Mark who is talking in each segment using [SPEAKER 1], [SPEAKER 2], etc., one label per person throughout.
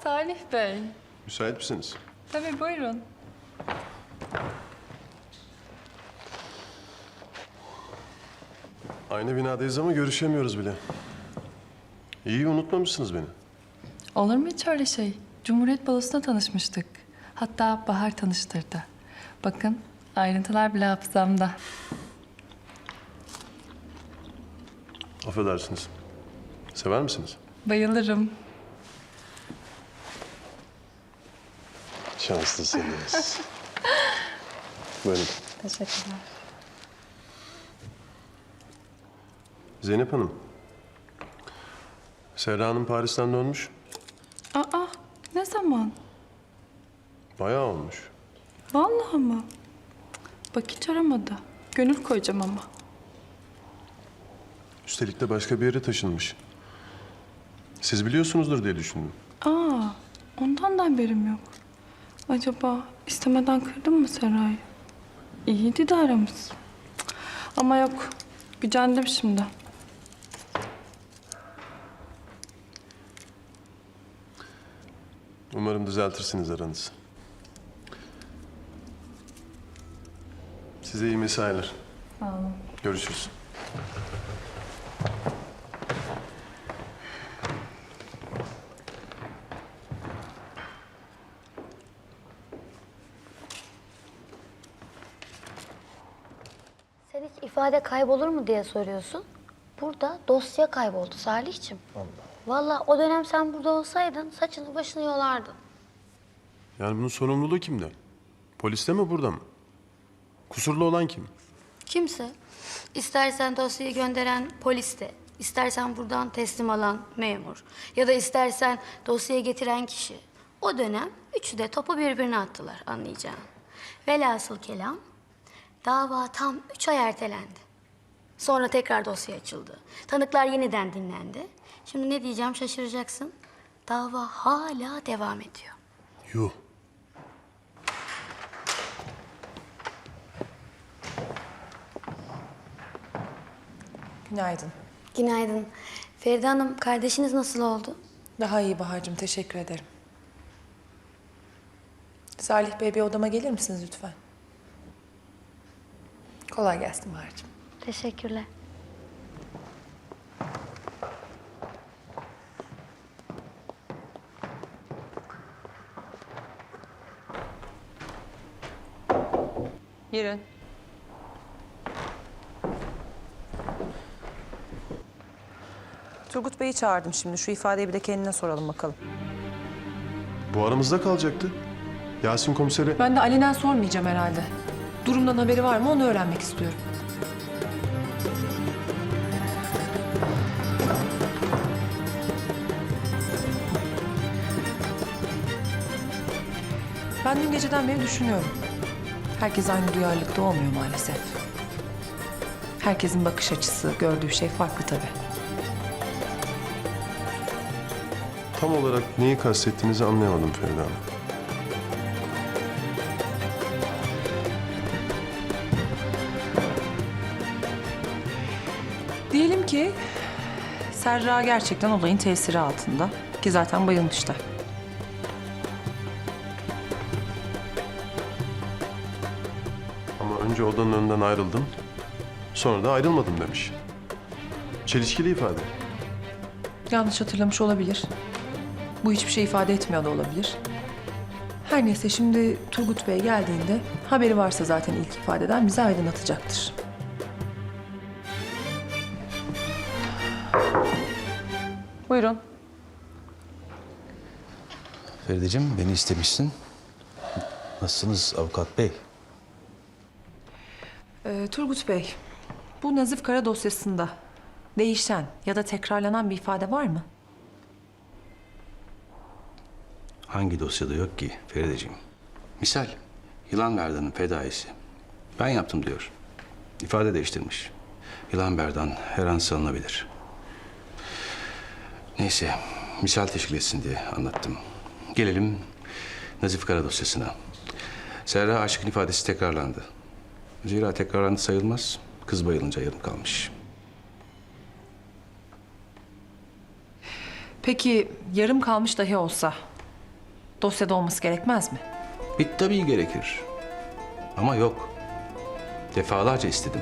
[SPEAKER 1] Salih Bey.
[SPEAKER 2] Müsait misiniz?
[SPEAKER 1] Tabii buyurun.
[SPEAKER 2] Aynı binadayız ama görüşemiyoruz bile. İyi unutmamışsınız beni.
[SPEAKER 1] Olur mu hiç öyle şey? Cumhuriyet Balosu'nda tanışmıştık. Hatta Bahar tanıştırdı. Bakın ayrıntılar bile hafızamda.
[SPEAKER 2] Affedersiniz. Sever misiniz?
[SPEAKER 1] Bayılırım.
[SPEAKER 2] Şanslısınız. Buyurun.
[SPEAKER 1] Teşekkürler.
[SPEAKER 2] Zeynep Hanım. Serra Hanım Paris'ten dönmüş.
[SPEAKER 1] Aa ne zaman?
[SPEAKER 2] Bayağı olmuş.
[SPEAKER 1] Vallahi mı? Bak hiç aramadı. Gönül koyacağım ama.
[SPEAKER 2] Üstelik de başka bir yere taşınmış. Siz biliyorsunuzdur diye düşündüm.
[SPEAKER 1] Aa ondan da haberim yok. Acaba istemeden kırdım mı Seray'ı? İyiydi de aramız. Cık, Ama yok. Gücendim şimdi.
[SPEAKER 2] Umarım düzeltirsiniz aranızı. Size iyi mesailer.
[SPEAKER 1] Sağ olun.
[SPEAKER 2] Görüşürüz.
[SPEAKER 3] İfade kaybolur mu diye soruyorsun. Burada dosya kayboldu Salih'cim. Vallahi o dönem sen burada olsaydın saçını başını yolardın.
[SPEAKER 2] Yani bunun sorumluluğu kimde? Poliste mi burada mı? Kusurlu olan kim?
[SPEAKER 3] Kimse. İstersen dosyayı gönderen polis de, istersen buradan teslim alan memur ya da istersen dosyayı getiren kişi. O dönem üçü de topu birbirine attılar anlayacağın. Velhasıl kelam dava tam üç ay ertelendi. Sonra tekrar dosya açıldı. Tanıklar yeniden dinlendi. Şimdi ne diyeceğim şaşıracaksın. Dava hala devam ediyor.
[SPEAKER 2] Yuh.
[SPEAKER 4] Günaydın.
[SPEAKER 3] Günaydın. Feride Hanım, kardeşiniz nasıl oldu?
[SPEAKER 4] Daha iyi Bahar'cığım, teşekkür ederim. Salih Bey bir odama gelir misiniz lütfen? Kolay gelsin Bahar'cığım.
[SPEAKER 3] Teşekkürler.
[SPEAKER 4] Girin. Turgut Bey'i çağırdım şimdi. Şu ifadeyi bir de kendine soralım bakalım.
[SPEAKER 2] Bu aramızda kalacaktı. Yasin komiseri...
[SPEAKER 4] Ben de alenen sormayacağım herhalde. Durumdan haberi var mı onu öğrenmek istiyorum. Ben dün geceden beri düşünüyorum. Herkes aynı duyarlılıkta olmuyor maalesef. Herkesin bakış açısı, gördüğü şey farklı tabii.
[SPEAKER 2] Tam olarak neyi kastettiğinizi anlayamadım Feride Hanım.
[SPEAKER 4] Ki Serra gerçekten olayın tesiri altında. Ki zaten bayılmışlar.
[SPEAKER 2] Ama önce odanın önünden ayrıldım. Sonra da ayrılmadım demiş. Çelişkili ifade.
[SPEAKER 4] Yanlış hatırlamış olabilir. Bu hiçbir şey ifade etmiyor da olabilir. Her neyse şimdi Turgut Bey geldiğinde haberi varsa zaten ilk ifadeden bize aydınlatacaktır. Buyurun.
[SPEAKER 5] Ferideciğim beni istemişsin. Nasılsınız avukat bey?
[SPEAKER 4] Ee, Turgut Bey, bu Nazif Kara dosyasında değişen ya da tekrarlanan bir ifade var mı?
[SPEAKER 5] Hangi dosyada yok ki Ferideciğim? Misal Yılan Berdan'ın fedaisi. Ben yaptım diyor. İfade değiştirmiş. Yılan Berdan her an salınabilir. Neyse misal teşkil etsin diye anlattım. Gelelim Nazif Kara dosyasına. Serra Aşık'ın ifadesi tekrarlandı. Zira tekrarlandı sayılmaz. Kız bayılınca yarım kalmış.
[SPEAKER 4] Peki yarım kalmış dahi olsa dosyada olması gerekmez mi?
[SPEAKER 5] Bir tabii gerekir. Ama yok. Defalarca istedim.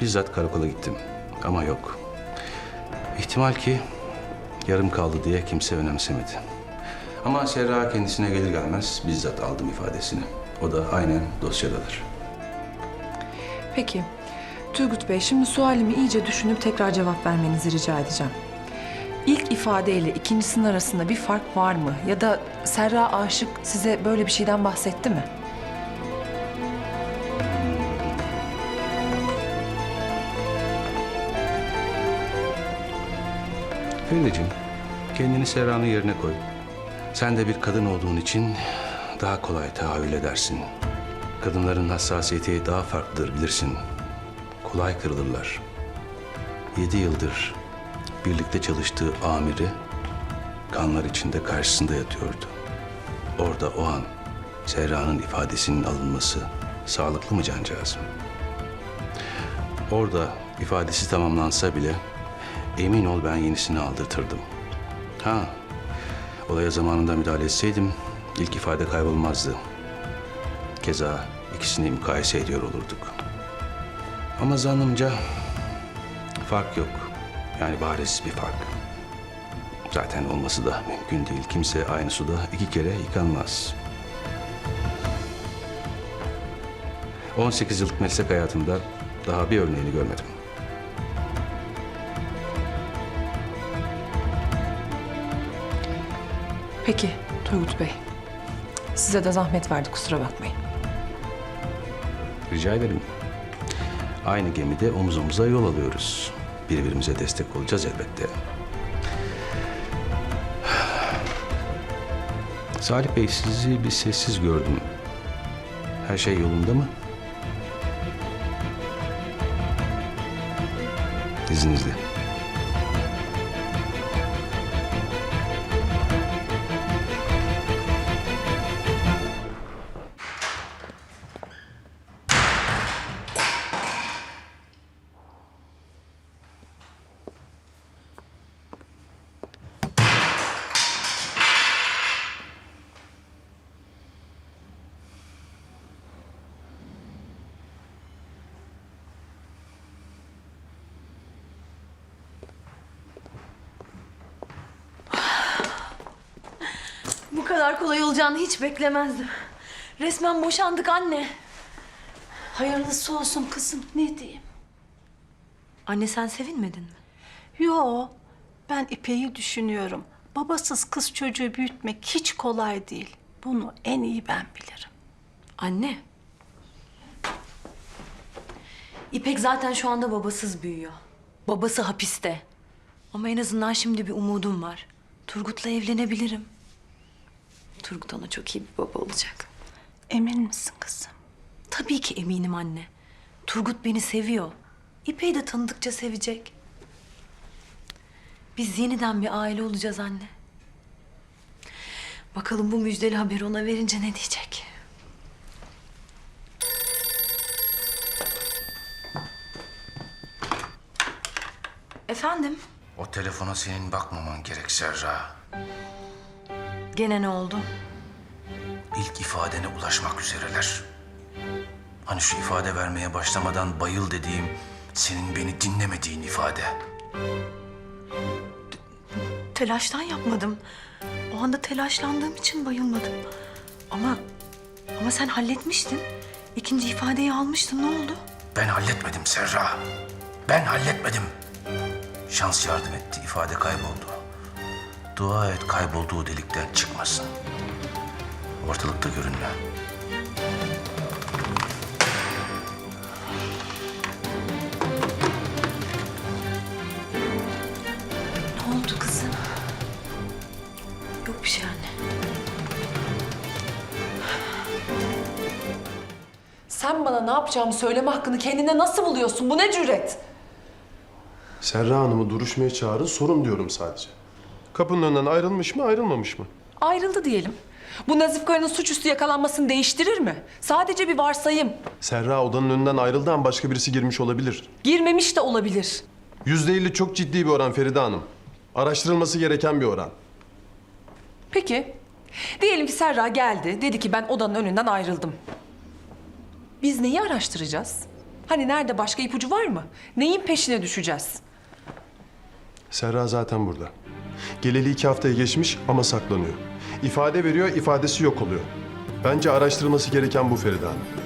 [SPEAKER 5] Bizzat karakola gittim. Ama yok. İhtimal ki yarım kaldı diye kimse önemsemedi. Ama Serra kendisine gelir gelmez bizzat aldım ifadesini. O da aynen dosyadadır.
[SPEAKER 4] Peki. Turgut Bey, şimdi sualimi iyice düşünüp tekrar cevap vermenizi rica edeceğim. İlk ifadeyle ikincisinin arasında bir fark var mı? Ya da Serra Aşık size böyle bir şeyden bahsetti mi?
[SPEAKER 5] Ferideciğim, kendini Serra'nın yerine koy. Sen de bir kadın olduğun için daha kolay tahayyül edersin. Kadınların hassasiyeti daha farklıdır bilirsin. Kolay kırılırlar. Yedi yıldır birlikte çalıştığı amiri kanlar içinde karşısında yatıyordu. Orada o an Serra'nın ifadesinin alınması sağlıklı mı cancağızım? Orada ifadesi tamamlansa bile emin ol ben yenisini aldırtırdım. Ha, olaya zamanında müdahale etseydim ilk ifade kaybolmazdı. Keza ikisini mukayese ediyor olurduk. Ama zannımca fark yok. Yani bariz bir fark. Zaten olması da mümkün değil. Kimse aynı suda iki kere yıkanmaz. 18 yıllık meslek hayatımda daha bir örneğini görmedim.
[SPEAKER 4] Peki Turgut Bey. Size de zahmet verdi kusura bakmayın.
[SPEAKER 5] Rica ederim. Aynı gemide omuz omuza yol alıyoruz. Birbirimize destek olacağız elbette. Salih Bey sizi bir sessiz gördüm. Her şey yolunda mı? İzninizle.
[SPEAKER 6] Kadar kolay olacağını hiç beklemezdim. Resmen boşandık anne.
[SPEAKER 7] Hayırlısı olsun kızım ne diyeyim.
[SPEAKER 6] Anne sen sevinmedin mi?
[SPEAKER 7] Yo ben İpek'i düşünüyorum. Babasız kız çocuğu büyütmek hiç kolay değil. Bunu en iyi ben bilirim.
[SPEAKER 6] Anne. İpek zaten şu anda babasız büyüyor. Babası hapiste. Ama en azından şimdi bir umudum var. Turgut'la evlenebilirim. Turgut ona çok iyi bir baba olacak.
[SPEAKER 7] Emin misin kızım?
[SPEAKER 6] Tabii ki eminim anne. Turgut beni seviyor. İpek'i de tanıdıkça sevecek. Biz yeniden bir aile olacağız anne. Bakalım bu müjdeli haberi ona verince ne diyecek? Efendim?
[SPEAKER 5] O telefona senin bakmaman gerek Serra.
[SPEAKER 6] Gene ne oldu?
[SPEAKER 5] İlk ifadene ulaşmak üzereler. Hani şu ifade vermeye başlamadan bayıl dediğim senin beni dinlemediğin ifade.
[SPEAKER 6] Telaştan yapmadım. O anda telaşlandığım için bayılmadım. Ama ama sen halletmiştin. İkinci ifadeyi almıştın. Ne oldu?
[SPEAKER 5] Ben halletmedim Serra. Ben halletmedim. Şans yardım etti. ifade kayboldu. Dua et kaybolduğu delikten çıkmasın. Ortalıkta görünme.
[SPEAKER 6] Ne oldu kızım? Yok bir şey anne.
[SPEAKER 4] Sen bana ne yapacağımı söyleme hakkını kendine nasıl buluyorsun? Bu ne cüret?
[SPEAKER 2] Serra Hanım'ı duruşmaya çağırın sorun diyorum sadece. Kapının önünden ayrılmış mı ayrılmamış mı?
[SPEAKER 4] Ayrıldı diyelim. Bu Nazif Kaya'nın suçüstü yakalanmasını değiştirir mi? Sadece bir varsayım.
[SPEAKER 2] Serra odanın önünden ayrıldığı an başka birisi girmiş olabilir.
[SPEAKER 4] Girmemiş de olabilir.
[SPEAKER 2] Yüzde elli çok ciddi bir oran Feride Hanım. Araştırılması gereken bir oran.
[SPEAKER 4] Peki. Diyelim ki Serra geldi. Dedi ki ben odanın önünden ayrıldım. Biz neyi araştıracağız? Hani nerede başka ipucu var mı? Neyin peşine düşeceğiz?
[SPEAKER 2] Serra zaten burada. Geleli iki haftayı geçmiş ama saklanıyor. İfade veriyor, ifadesi yok oluyor. Bence araştırılması gereken bu Feride Hanım.